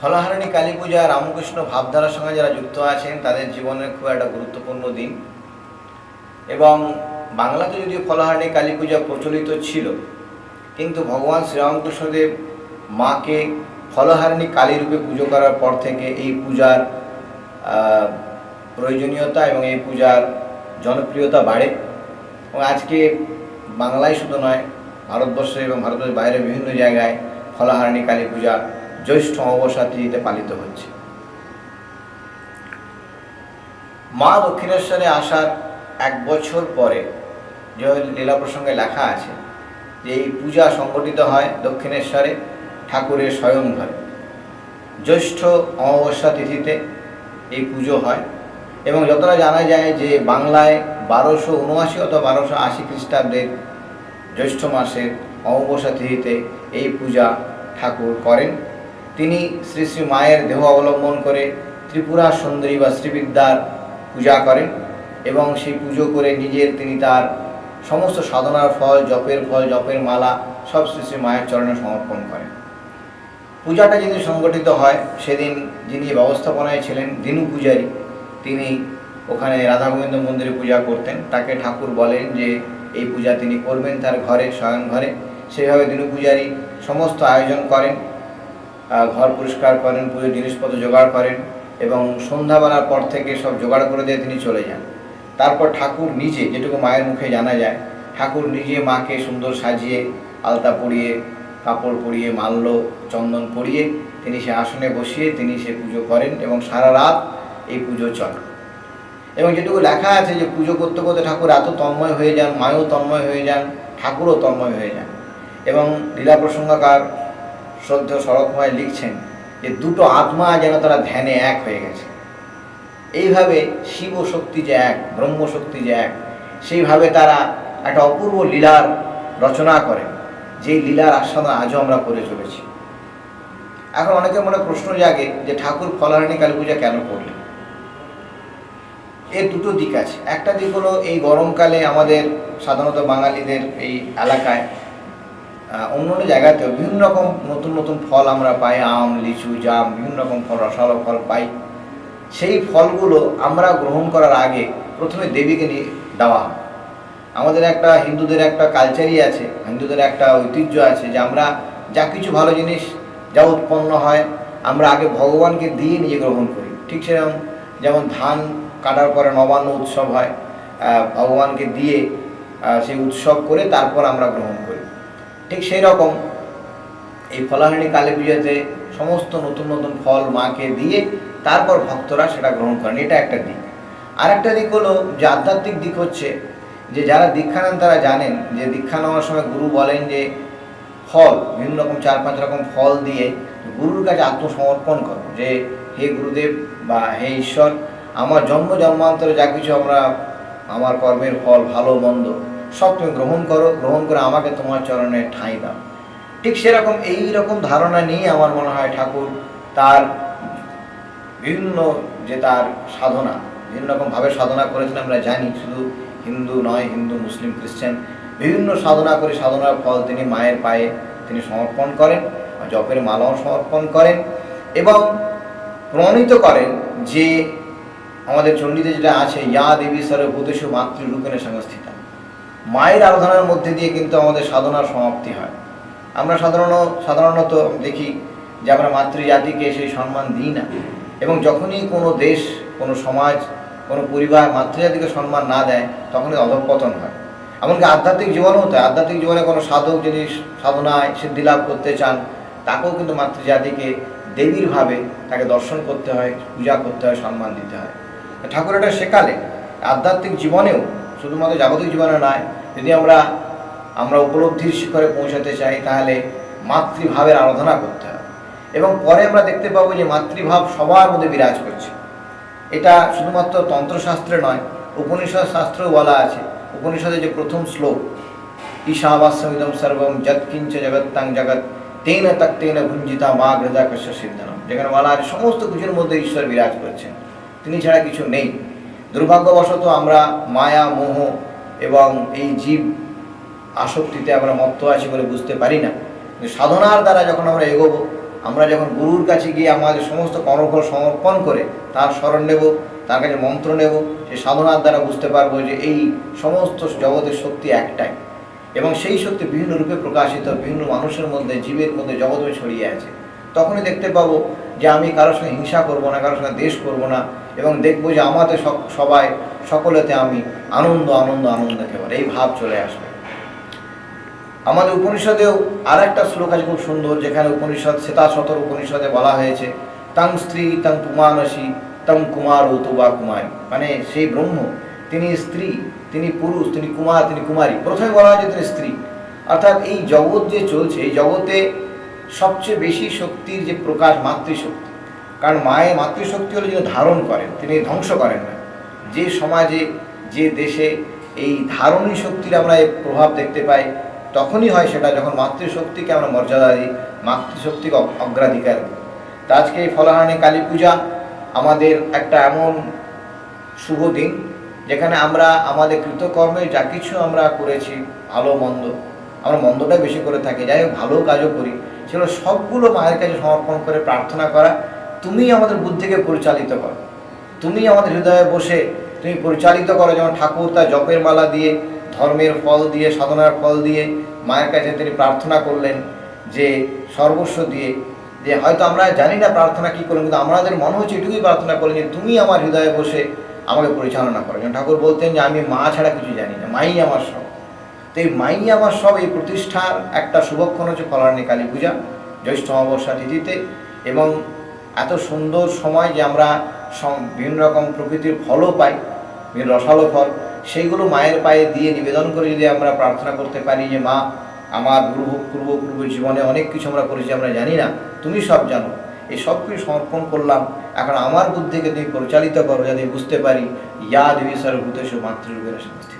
ফলহারিণী কালী পূজা রামকৃষ্ণ ভাবধারার সঙ্গে যারা যুক্ত আছেন, তাদের জীবনের খুব একটা গুরুত্বপূর্ণ দিন। এবং বাংলাতে যদিও ফলহারিণী কালী পূজা প্রচলিত ছিল, কিন্তু ভগবান শ্রীরামকৃষ্ণদেব মাকে ফলহারিণী কালী রূপে পুজো করার পর থেকে এই পূজার প্রয়োজনীয়তা এবং এই পূজার জনপ্রিয়তা বাড়ে। এবং আজকে বাংলায় শুধু নয়, ভারতবর্ষে এবং ভারতের বাইরে বিভিন্ন জায়গায় ফলহারিণী কালী পূজা জ্যৈষ্ঠ অমাবস্যা তিথিতে পালিত হচ্ছে। মা দক্ষিণেশ্বরে আসার এক বছর পরে যে লীলা প্রসঙ্গে লেখা আছে যে এই পূজা সংগঠিত হয় দক্ষিণেশ্বরে ঠাকুরের স্বয়ং ঘরে জ্যৈষ্ঠ অমাবস্যা তিথিতে এই পুজো হয় এবং যতটা জানা যায় যে বাংলায় বারোশো উনআশি অথবা বারোশো আশি খ্রিস্টাব্দের জ্যৈষ্ঠ মাসের অমাবস্যা তিথিতে এই পূজা ঠাকুর করেন। তিনি শ্রী শ্রী মায়ের দেহ অবলম্বন করে ত্রিপুরা সুন্দরী বা শ্রীবিদ্যার পূজা করেন এবং সেই পুজো করে নিজের তিনি তার সমস্ত সাধনার ফল, জপের ফল, জপের মালা সব শ্রী শ্রী মায়ের চরণে সমর্পণ করেন। পূজাটা যেদিন সংগঠিত হয়, সেদিন যিনি ব্যবস্থাপনায় ছিলেন, দিনু পূজারী, তিনি ওখানে রাধা গোবিন্দ মন্দিরে পূজা করতেন। তাকে ঠাকুর বলেন যে, এই পূজা তিনি করবেন তার ঘরে, স্বয়ং ঘরে। সেইভাবে দিনু পূজারী সমস্ত আয়োজন করেন। ঘর পরিষ্কার করেন, পুজোর জিনিসপত্র জোগাড় করেন এবং সন্ধ্যাবেলার পর থেকে সব জোগাড় করে দিয়ে তিনি চলে যান। তারপর ঠাকুর নিজে, যেটুকু মায়ের মুখে জানা যায়, ঠাকুর নিজে মাকে সুন্দর সাজিয়ে, আলতা পরিয়ে, কাপড় পরিয়ে, মাল্য, চন্দন পরিয়ে তিনি সে আসনে বসিয়ে তিনি সে পুজো করেন এবং সারা রাত এই পুজো চলে। এবং যেটুকু লেখা আছে যে পুজো করতে করতে ঠাকুর এত তন্ময় হয়ে যান, মায়ও তন্ময় হয়ে যান, ঠাকুরও তন্ময় হয়ে যান। এবং লীলা প্রসঙ্গকার শ্রদ্ধ শরৎময় লিখছেন যে দুটো আত্মা যেন তারা ধ্যানে এক হয়ে গেছে। এইভাবে শিব শক্তি যে এক ব্রহ্ম শক্তি যে এক, সেইভাবে তারা একটা অপূর্ব লীলার রচনা করেন যেই লীলার আস্বাদন আজও আমরা করে চলেছি। এখন অনেকের মনে প্রশ্ন জাগে যে ঠাকুর ফলারানী কালী পূজা কেন করলেন? এর দুটো দিক আছে। একটা দিক হলো এই গরমকালে আমাদের সাধারণত বাঙালিদের এই এলাকায় অন্য অন্য জায়গাতেও বিভিন্ন রকম নতুন নতুন ফল আমরা পাই, আম, লিচু, জাম, বিভিন্ন রকম ফল, রসালো ফল পাই। সেই ফলগুলো আমরা গ্রহণ করার আগে প্রথমে দেবীকে নিয়ে দেওয়া হয়। আমাদের একটা হিন্দুদের একটা কালচারই আছে, হিন্দুদের একটা ঐতিহ্য আছে যে আমরা যা কিছু ভালো জিনিস, যা উৎপন্ন হয়, আমরা আগে ভগবানকে দিয়ে নিজে গ্রহণ করি। ঠিক সেরকম যেমন ধান কাটার পরে নবান্ন উৎসব হয় ভগবানকে দিয়ে সেই উৎসব করে তারপর আমরা গ্রহণ করি। ঠিক সেই রকম এই ফলাহানি কালী পুজোতে সমস্ত নতুন নতুন ফল মাকে দিয়ে তারপর ভক্তরা সেটা গ্রহণ করেন। এটা একটা দিক। আর একটা দিক হলো যে আধ্যাত্মিক দিক হচ্ছে যে যারা দীক্ষা নেন তারা জানেন যে দীক্ষা নেওয়ার সময় গুরু বলেন যে ফল, বিভিন্ন রকম চার পাঁচ রকম ফল দিয়ে গুরুর কাছে আত্মসমর্পণ করো যে হে গুরুদেব বা হে ঈশ্বর, আমার জন্ম জন্মান্তরে যা কিছু আমরা, আমার কর্মের ফল, ভালো, মন্দ সব তুমি গ্রহণ করো, গ্রহণ করে আমাকে তোমার চরণে ঠাঁই দাও। ঠিক সেরকম এই রকম ধারণা নিয়ে আমার মনে হয় ঠাকুর তার বিভিন্ন যে তার সাধনা বিভিন্ন রকমভাবে সাধনা করেছেন আমরা জানি, শুধু হিন্দু নয়, হিন্দু, মুসলিম, খ্রিস্টান, বিভিন্ন সাধনা করে সাধনার ফল তিনি মায়ের পায়ে তিনি সমর্পণ করেন জপের মালাও সমর্পণ করেন এবং প্রণীত করেন যে আমাদের চণ্ডীতে যেটা আছে, ইয়া দেবী সর্বভূতেষু মাতৃরূপেণে সংস্থিতা মায়ের আরাধনার মধ্যে দিয়ে কিন্তু আমাদের সাধনার সমাপ্তি হয়। আমরা সাধারণ, সাধারণত দেখি যে আমরা মাতৃজাতিকে সেই সম্মান দিই না। এবং যখনই কোনো দেশ, কোনো সমাজ, কোনো পরিবার মাতৃজাতিকে সম্মান না দেয়, তখনই অধঃপতন হয়। এমনকি আধ্যাত্মিক জীবনেও তাই। আধ্যাত্মিক জীবনে কোনো সাধক যদি সাধনায় সিদ্ধি লাভ করতে চান, তাকেও কিন্তু মাতৃজাতিকে দেবীর ভাবে তাকে দর্শন করতে হয়, পূজা করতে হয়, সম্মান দিতে হয়। ঠাকুর এটা শেখালে আধ্যাত্মিক জীবনেও শুধুমাত্র জাগতিক জীবনে নয়, যদি আমরা আমরা উপলব্ধির শিখরে পৌঁছাতে চাই, তাহলে মাতৃভাবের আরাধনা করতে হবে। এবং পরে আমরা দেখতে পাবো যে মাতৃভাব সবার মধ্যে বিরাজ করছে। এটা শুধুমাত্র তন্ত্রশাস্ত্রে নয় উপনিষদ শাস্ত্রেও বলা আছে। উপনিষদে যে প্রথম শ্লোক, ঈশাবাস্যমিদম সর্বম যৎকিঞ্চ জগত্তাং জগৎ তেন তক তেন ভুঞ্জিতা মা গৃদা কশ্য সিদ্ধনম। যেখানে বলা আছে সমস্ত কিছুর মধ্যে ঈশ্বর বিরাজ করছেন। তিনি ছাড়া কিছু নেই। দুর্ভাগ্যবশত আমরা মায়া, মোহ এবং এই জীব আসক্তিতে আমরা মত্ত আছি বলে বুঝতে পারি না। সাধনার দ্বারা যখন আমরা এগোবো, আমরা যখন গুরুর কাছে গিয়ে আমাদের সমস্ত কর্মফল সমর্পণ করে তার স্মরণ নেব, তার কাছে মন্ত্র নেব, সে সাধনার দ্বারা বুঝতে পারব যে এই সমস্ত জগতের শক্তি একটাই। এবং সেই শক্তি বিভিন্ন রূপে প্রকাশিত, বিভিন্ন মানুষের মধ্যে, জীবের মধ্যে জগতে ছড়িয়ে আছে। তখনই দেখতে পাবো যে আমি কারোর সঙ্গে হিংসা করব না, কারোর সঙ্গে দেশ করব না এবং দেখব যে আমাদের সবাই, সকলেতে আমি আনন্দ আনন্দ আনন্দ একেবারে, এই ভাব চলে আসবে। আমাদের উপনিষদেও আর একটা শ্লোক আছে খুব সুন্দর, যেখানে উপনিষদ শ্বেতা শতর উপনিষদে বলা হয়েছে, তাং স্ত্রী, তাং পুমানসী, তাং কুমার তুবা কুমারী। মানে সেই ব্রহ্ম, তিনি স্ত্রী, তিনি পুরুষ, তিনি কুমার, তিনি কুমারী। প্রথমে বলা হয়েছে তিনি স্ত্রী। অর্থাৎ এই জগৎ যে চলছে, এই জগতে সবচেয়ে বেশি শক্তির যে প্রকাশ, মাতৃশক্তি কারণ মায়ের মাতৃশক্তি হলে যিনি ধারণ করেন, তিনি ধ্বংস করেন না। যে সমাজে, যে দেশে এই ধারণী শক্তির আমরা প্রভাব দেখতে পাই, তখনই হয় সেটা যখন মাতৃশক্তিকে আমরা মর্যাদা দিই, মাতৃশক্তিকে অগ্রাধিকার দিই। তা আজকে এই ফলহারণী কালী পূজা আমাদের একটা এমন শুভ দিন, যেখানে আমরা আমাদের কৃতকর্মে যা কিছু আমরা করেছি, ভালো, মন্দ, আমরা মন্দটা বেশি করে থাকি। যাই হোক, ভালো কাজও করি। সেগুলো সবগুলো মায়ের কাছে সমর্পণ করে প্রার্থনা করা তুমি আমাদের বুদ্ধিকে পরিচালিত করো। তুমি আমাদের হৃদয়ে বসে তুমি পরিচালিত করো, যেমন ঠাকুর তার জপের মালা দিয়ে, ধর্মের ফল দিয়ে, সাধনার ফল দিয়ে মায়ের কাছে তিনি প্রার্থনা করলেন যে, সর্বস্ব দিয়ে। যে হয়তো আমরা জানি না প্রার্থনা কী করলেন, কিন্তু আমাদের মনে হচ্ছে এটুকুই প্রার্থনা করলেন যে তুমি আমার হৃদয়ে বসে আমাকে পরিচালনা করো। যেমন ঠাকুর বলতেন যে, আমি মা ছাড়া কিছু জানি না, মাই আমার সব। তো এই মাই আমার সব এই প্রতিষ্ঠার একটা শুভক্ষণ হচ্ছে ফলানি কালী পূজা, জ্যৈষ্ঠ অমাবস্যা তিথিতে এবং এত সুন্দর সময় যে আমরা বিভিন্ন রকম প্রকৃতির ফলও পাই রসালো ফল, সেইগুলো মায়ের পায়ে দিয়ে নিবেদন করে যদি আমরা প্রার্থনা করতে পারি যে, মা, আমার পূর্ব পূর্ব পূর্ব জীবনে অনেক কিছু আমরা করেছি, আমরা জানি না, তুমি সব জানো। এই সব কিছু সমর্পণ করলাম। এখন আমার বুদ্ধিকে তুমি পরিচালিত করো যাতে বুঝতে পারি, ইয়া দেবী সর্বভূতেষু মাতৃরূপের সমস্ত